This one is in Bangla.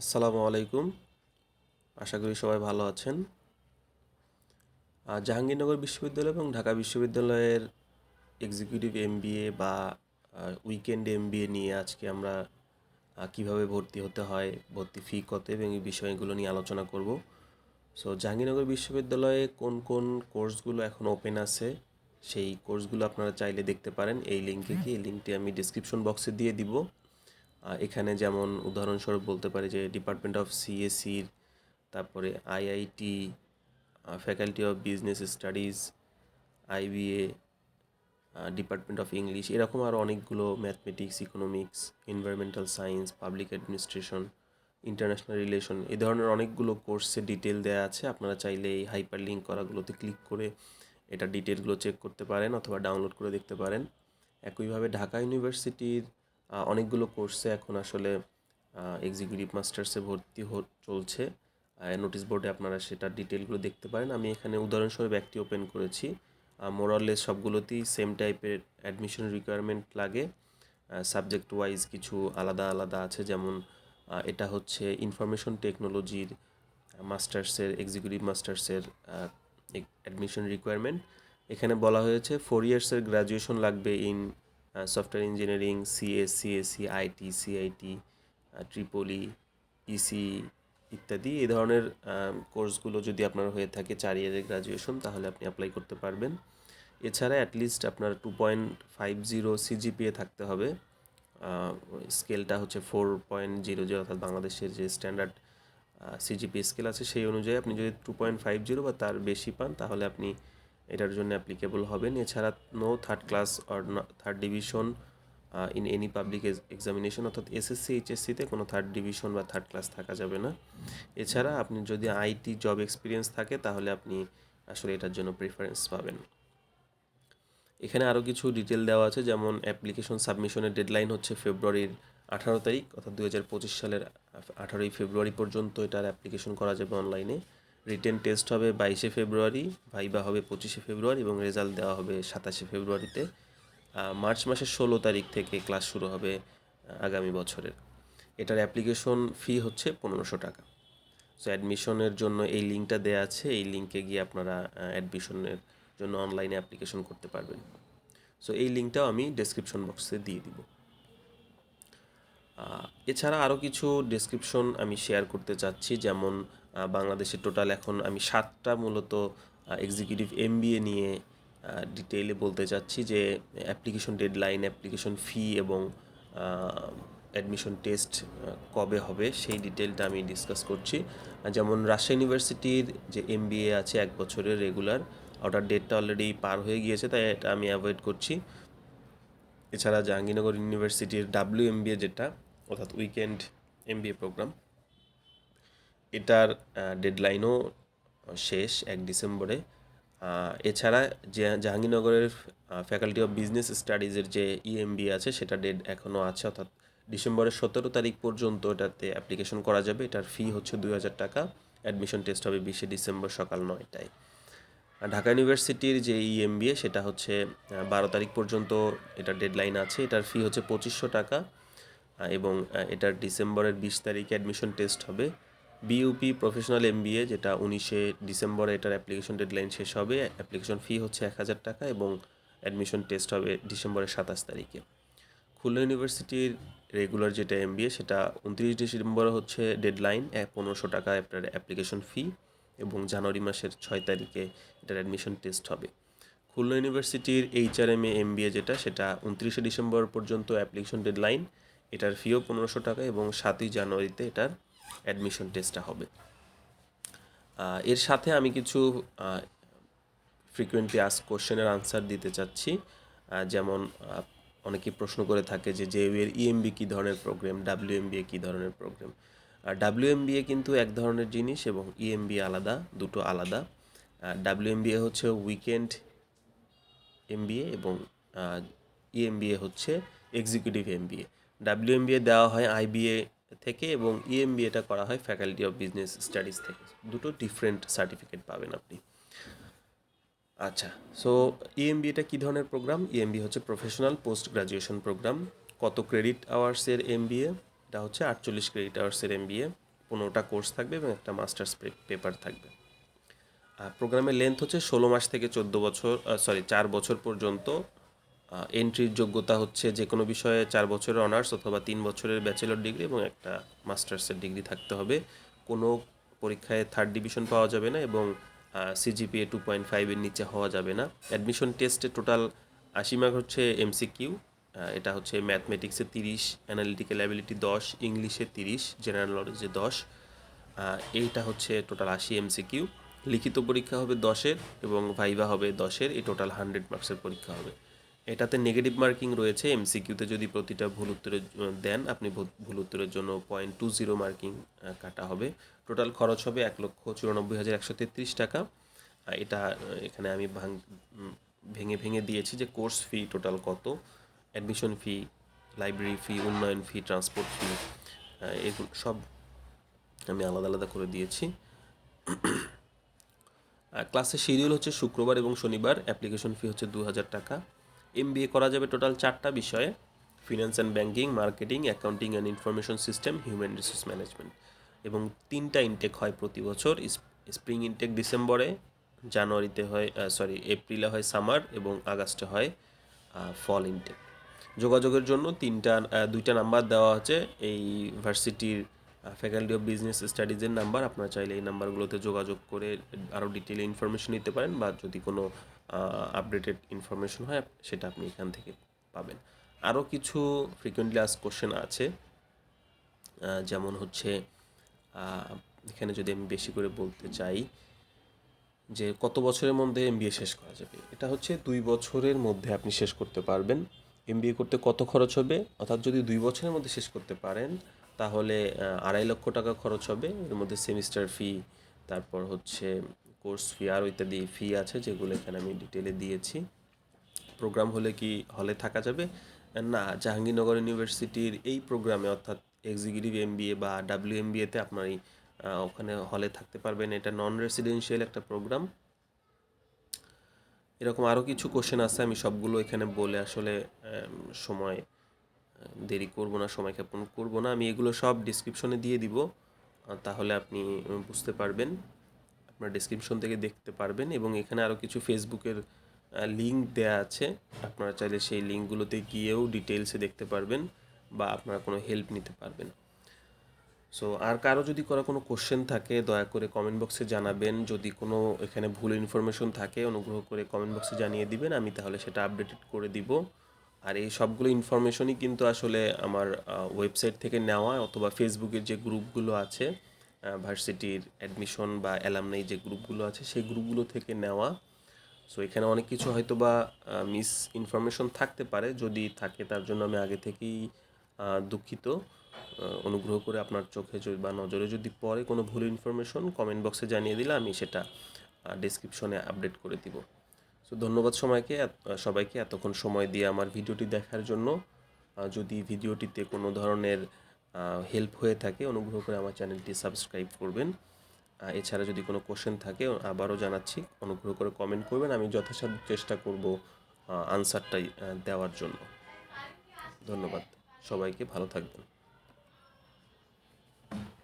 আসসালামু আলাইকুম। আশা করি সবাই ভালো আছেন। জাহাঙ্গীরনগর বিশ্ববিদ্যালয় এবং ঢাকা বিশ্ববিদ্যালয়ের এক্সিকিউটিভ এমবিএ বা উইকেন্ড এমবিএ নিয়ে আজকে আমরা কীভাবে ভর্তি হতে হয়, ভর্তি ফি কত এবং এই বিষয়গুলো নিয়ে আলোচনা করব। সো জাহাঙ্গীরনগর বিশ্ববিদ্যালয়ে কোন কোন কোর্সগুলো এখন ওপেন আছে, সেই কোর্সগুলো আপনারা চাইলে দেখতে পারেন। এই লিঙ্কে কি এই লিঙ্কটি আমি ডিসক্রিপশন বক্সে দিয়ে দিব। এখানে যেমন উদাহরণস্বরূপ বলতে পারি যে ডিপার্টমেন্ট অফ সিএসির তারপরে IIT faculty of business studies IBA department of English এরকম আরও অনেকগুলো mathematics economics environmental science public administration international relation এ ধরনের অনেকগুলো কোর্সের ডিটেল দেওয়া আছে। আপনারা চাইলে এই হাইপার লিঙ্ক করাগুলোতে ক্লিক করে এটা ডিটেলগুলো চেক করতে পারেন অথবা ডাউনলোড করে দেখতে পারেন। একইভাবে ঢাকা ইউনিভার্সিটির অনেকগুলো কোর্সে এখন আসলে এক্সিকিউটিভ মাস্টার্সে ভর্তি চলছে। নোটিশ বোর্ডে আপনারা সেটার ডিটেলগুলো দেখতে পারেন। আমি এখানে উদাহরণস্বরূপ একটি ওপেন করেছি। মোরাললেস সবগুলোতেই সেম টাইপের অ্যাডমিশন রিকোয়ারমেন্ট লাগে। সাবজেক্ট ওয়াইজ কিছু আলাদা আলাদা আছে। যেমন এটা হচ্ছে ইনফরমেশন টেকনোলজির মাস্টার্সের এক্সিকিউটিভ মাস্টার্সের অ্যাডমিশন রিকোয়ারমেন্ট এখানে বলা হয়েছে ফোর ইয়ার্সের গ্র্যাজুয়েশন লাগবে in software engineering CS CSC IT CIT triple E EC ইত্যাদি এই ধরনের কোর্সগুলো যদি আপনার হয়ে থাকে চার ইয়ারের গ্র্যাজুয়েশন তাহলে আপনি অ্যাপ্লাই করতে পারবেন। এছাড়া অ্যাটলিস্ট আপনার two point five zero CGPA থাকতে হবে। স্কেলটা হচ্ছে ফোর পয়েন্ট জিরো জিরো অর্থাৎ বাংলাদেশের যে স্ট্যান্ডার্ড সিজিপি স্কেল আছে, সেই অনুযায়ী আপনি যদি টু পয়েন্ট ফাইভ জিরো বা তার বেশি পান, তাহলে আপনি এটার জন্য অ্যাপ্লিকেবল হবেন এছাড়া no third class or third division in any public examination অর্থাৎ এসএসসি এইচএসসিতে কোনো থার্ড ডিভিশন বা থার্ড ক্লাস থাকা যাবে না। এছাড়া আপনি যদি আইটি জব এক্সপিরিয়েন্স থাকে, তাহলে আপনি আসলে এটার জন্য প্রিফারেন্স পাবেন। এখানে আরও কিছু ডিটেল দেওয়া আছে, যেমন অ্যাপ্লিকেশন সাবমিশনের ডেডলাইন হচ্ছে ফেব্রুয়ারির আঠারো তারিখ, অর্থাৎ দু হাজার পঁচিশ সালের আঠারোই ফেব্রুয়ারি পর্যন্ত এটার অ্যাপ্লিকেশন করা যাবে অনলাইনে রিটেন টেস্ট হবে বাইশে ফেব্রুয়ারি ভাইবা হবে পঁচিশে ফেব্রুয়ারি এবং রেজাল্ট দেওয়া হবে সাতাশে ফেব্রুয়ারিতে। মার্চ মাসের ষোলো তারিখ থেকে ক্লাস শুরু হবে আগামী বছরের। এটার অ্যাপ্লিকেশন ফি হচ্ছে পনেরোশো টাকা। সো অ্যাডমিশনের জন্য এই লিঙ্কটা দেওয়া আছে, এই লিঙ্কে গিয়ে আপনারা অ্যাডমিশনের জন্য অনলাইনে অ্যাপ্লিকেশন করতে পারবেন। সো এই লিঙ্কটাও আমি ডেসক্রিপশন বক্সে দিয়ে দিব। এছাড়া আরও কিছু ডেসক্রিপশন আমি শেয়ার করতে চাচ্ছি, যেমন বাংলাদেশের টোটাল এখন আমি সাতটা মূলত এক্সিকিউটিভ এমবিএ নিয়ে ডিটেইলে বলতে চাচ্ছি যে অ্যাপ্লিকেশন ডেডলাইন অ্যাপ্লিকেশন ফি এবং অ্যাডমিশন টেস্ট কবে হবে সেই ডিটেলটা আমি ডিসকাস করছি। যেমন রাজশাহী ইউনিভার্সিটির যে এমবিএ আছে, এক বছরের রেগুলার ওটার ডেটটা অলরেডি পার হয়ে গিয়েছে, তাই এটা আমি অ্যাভয়েড করছি। এছাড়া জাহাঙ্গীরনগর ইউনিভার্সিটির ডাব্লিউ এমবিএ যেটা অর্থাৎ উইকেন্ড এমবিএ প্রোগ্রাম এটার ডেডলাইনও শেষ এক ডিসেম্বরে। এছাড়া জাহাঙ্গীরনগরের ফ্যাকাল্টি অফ বিজনেস স্টাডিজের যে ইএমবিএ আছে, সেটা ডেট এখনও আছে, অর্থাৎ ডিসেম্বরের সতেরো তারিখ পর্যন্ত এটাতে অ্যাপ্লিকেশন করা যাবে। এটার ফি হচ্ছে দুই হাজার টাকা। অ্যাডমিশন টেস্ট হবে বিশে ডিসেম্বর সকাল নয়টায়। ঢাকা ইউনিভার্সিটির যে ইএমবিএ সেটা হচ্ছে বারো তারিখ পর্যন্ত এটার ডেডলাইন আছে। এটার ফি হচ্ছে পঁচিশশো টাকা। এবং এটার ডিসেম্বরের বিশ তারিখে অ্যাডমিশন টেস্ট হবে। বিইউপি প্রফেশনাল এমবিএ যেটা উনিশে ডিসেম্বরে এটার অ্যাপ্লিকেশন ডেডলাইন শেষ হবে। অ্যাপ্লিকেশন ফি হচ্ছে এক হাজার টাকা এবং অ্যাডমিশন টেস্ট হবে ডিসেম্বরের সাতাশ তারিখে। খুলনা ইউনিভার্সিটির রেগুলার যেটা এমবিএ সেটা উনত্রিশ ডিসেম্বর হচ্ছে ডেডলাইন পনেরোশো টাকা আপনার অ্যাপ্লিকেশন ফি এবং জানুয়ারি মাসের ছয় তারিখে এটার অ্যাডমিশন টেস্ট হবে। খুলনা ইউনিভার্সিটির এইচআরএম এ এমবিএ যেটা, সেটা উনত্রিশে ডিসেম্বর পর্যন্ত অ্যাপ্লিকেশন ডেডলাইন এটার ফিও পনেরোশো টাকা এবং সাতই জানুয়ারিতে এটার অ্যাডমিশন টেস্টটা হবে। এর সাথে আমি কিছু ফ্রিকুয়েন্টলি আস কোশ্চেনের আনসার দিতে চাচ্ছি। যেমন আহ, অনেকেই প্রশ্ন করে থাকে যে জে এর ইএমবি কী ধরনের প্রোগ্রাম ডাব্লিউ এমবিএ কী ধরনের প্রোগ্রাম আর ডাব্লিউ এমবিএ কিন্তু এক ধরনের জিনিস এবং ইএমবি আলাদা দুটো আলাদা। ডাব্লিউ এমবিএ হচ্ছে উইকেন্ড এম এমবিএ এবং ইএমবিএ হচ্ছে এক্সিকিউটিভ এমবিএ ডাব্লিউ এমবিএ দেওয়া হয় আইবিএ থেকে এবং ইএমবিএটা করা হয় ফ্যাকাল্টি অফ বিজনেস স্টাডিজ থেকে। দুটো ডিফারেন্ট সার্টিফিকেট পাবেন আপনি। আচ্ছা সো ইএমবিএটা কী ধরনের প্রোগ্রাম ইএমবি হচ্ছে প্রফেশনাল পোস্ট গ্রাজুয়েশন প্রোগ্রাম কত ক্রেডিট আওয়ার্সের এমবিএ এটা হচ্ছে আটচল্লিশ ক্রেডিট আওয়ার্সের এমবিএ পনেরোটা কোর্স থাকবে এবং একটা মাস্টার্স পেপার থাকবে। আর প্রোগ্রামের লেন্থ হচ্ছে ষোলো মাস থেকে চোদ্দ বছর সরি চার বছর পর্যন্ত এন্ট্রির যোগ্যতা হচ্ছে যে কোনো বিষয়ে চার বছরের অনার্স অথবা তিন বছরের ব্যাচেলর ডিগ্রি এবং একটা মাস্টার্সের ডিগ্রি থাকতে হবে। কোনো পরীক্ষায় থার্ড ডিভিশন পাওয়া যাবে না এবং সিজিপিএ টু পয়েন্ট ফাইভের নিচে হওয়া যাবে না। অ্যাডমিশন টেস্টে টোটাল আশি মার্ক হচ্ছে এমসিকিউ এটা হচ্ছে ম্যাথমেটিক্সে তিরিশ অ্যানালিটিক্যাল অ্যাবিলিটি দশ ইংলিশে তিরিশ জেনারেল নলেজে দশ এইটা হচ্ছে টোটাল আশি এমসিকিউ লিখিত পরীক্ষা হবে দশের এবং ভাইভা হবে দশের, এই টোটাল হান্ড্রেড মার্কসের পরীক্ষা হবে। এটাতে নেগেটিভ মার্কিং রয়েছে এমসিকিউতে যদি প্রতিটা ভুল উত্তরের দেন, আপনি ভুল উত্তরের জন্য পয়েন্ট টু জিরো মার্কিং কাটা হবে। টোটাল খরচ হবে এক লক্ষ চুরানব্বই হাজার একশো তেত্রিশ টাকা। এটা এখানে আমি ভাঙ ভেঙে ভেঙে দিয়েছি যে কোর্স ফি টোটাল কত অ্যাডমিশন ফি লাইব্রেরি ফি উন্নয়ন ফি ট্রান্সপোর্ট ফি এগুলো সব আমি আলাদা আলাদা করে দিয়েছি। ক্লাসের শিডিউল হচ্ছে শুক্রবার এবং শনিবার অ্যাপ্লিকেশন ফি হচ্ছে দু হাজার টাকা। এম করা যাবে টোটাল চারটা বিষয়ে finance and banking marketing accounting and information system human resource management এবং তিনটা ইনটেক হয় প্রতি বছর স্প্রিং ইনটেক ডিসেম্বরে জানুয়ারিতে হয় সরি এপ্রিলে হয় সামার এবং আগস্টে হয় ফল ইনটেক যোগাযোগের জন্য তিনটা দুইটা নাম্বার দেওয়া আছে, এই ভার্সিটির ফ্যাকাল্টি অফ বিজনেস স্টাডিজের নাম্বার আপনারা চাইলে এই নাম্বারগুলোতে যোগাযোগ করে আরও ডিটেলে ইনফরমেশন নিতে পারেন বা যদি কোনো আপডেটেড ইনফরমেশন হয়, সেটা আপনি এখান থেকে পাবেন। আরও কিছু ফ্রিকুয়েন্টলি আস কোশ্চেন আছে যেমন হচ্ছে এখানে যদি আমি বেশি করে বলতে চাই, যে কত বছরের মধ্যে এমবিএ শেষ করা যাবে? এটা হচ্ছে দুই বছরের মধ্যে আপনি শেষ করতে পারবেন। এমবিএ করতে কত খরচ হবে? অর্থাৎ যদি দুই বছরের মধ্যে শেষ করতে পারেন, তাহলে আড়াই লক্ষ টাকা খরচ হবে। এর মধ্যে সেমিস্টার ফি তারপর হচ্ছে কোর্স ফি আরও ইত্যাদি ফি আছে যেগুলো এখানে আমি ডিটেলে দিয়েছি। প্রোগ্রাম হলে কি হলে থাকা যাবে? না জাহাঙ্গীরনগর ইউনিভার্সিটির এই প্রোগ্রামে অর্থাৎ এক্সিকিউটিভ এমবিএ বা ডাব্লিউ এমবিএতে আপনার এই, ওখানে হলে থাকতে পারবেন। এটা নন রেসিডেন্সিয়াল একটা প্রোগ্রাম এরকম আরও কিছু কোশ্চেন আছে আমি সবগুলো এখানে বলে আসলে সময় দেরি করব না সময় ক্ষেপণ করব না। আমি এগুলো সব ডিসক্রিপশনে দিয়ে দিব তাহলে আপনি বুঝতে পারবেন। আপনার ডেসক্রিপশন থেকে দেখতে পারবেন এবং এখানে আরও কিছু ফেসবুকের লিঙ্ক দেয়া আছে। আপনারা চাইলে সেই লিঙ্কগুলোতে গিয়েও ডিটেলসে দেখতে পারবেন বা আপনারা কোনো হেল্প নিতে পারবেন। সো আর কারও যদি করা কোনো কোশ্চেন থাকে, দয়া করে কমেন্ট বক্সে জানাবেন। যদি কোনো এখানে ভুল ইনফরমেশন থাকে, অনুগ্রহ করে কমেন্ট বক্সে জানিয়ে দিবেন। আমি তাহলে সেটা আপডেটেড করে দিব। আর এই সবগুলো ইনফরমেশনই কিন্তু আসলে আমার ওয়েবসাইট থেকে নেওয়া অথবা ফেসবুকের যে গ্রুপগুলো আছে ভার্সিটির অ্যাডমিশন বা অ্যালামনাই যে গ্রুপগুলো আছে, সেই গ্রুপগুলো থেকে নেওয়া। সো এখানে অনেক কিছু হয়তো বা মিস ইনফরমেশন থাকতে পারে। যদি থাকে, তার জন্য আমি আগে থেকেই দুঃখিত। অনুগ্রহ করে আপনার চোখে বা নজরে যদি পরে কোনো ভুল ইনফরমেশন কমেন্ট বক্সে জানিয়ে দিলে আমি সেটা ডিসক্রিপশনে আপডেট করে দিব। সো ধন্যবাদ সময়কে সবাইকে এতক্ষণ সময় দিয়ে আমার ভিডিওটি দেখার জন্য। যদি ভিডিওটিতে কোনো ধরনের হেল্প হয়ে থাকে, অনুগ্রহ করে আমার চ্যানেলটি সাবস্ক্রাইব করবেন। এছাড়া যদি কোনো কোশ্চেন থাকে, আবারও জানাচ্ছি, অনুগ্রহ করে কমেন্ট করবেন। আমি যথাসাধ্য চেষ্টা করব আনসারটাই দেওয়ার জন্য। ধন্যবাদ। সবাইকে ভালো থাকবেন।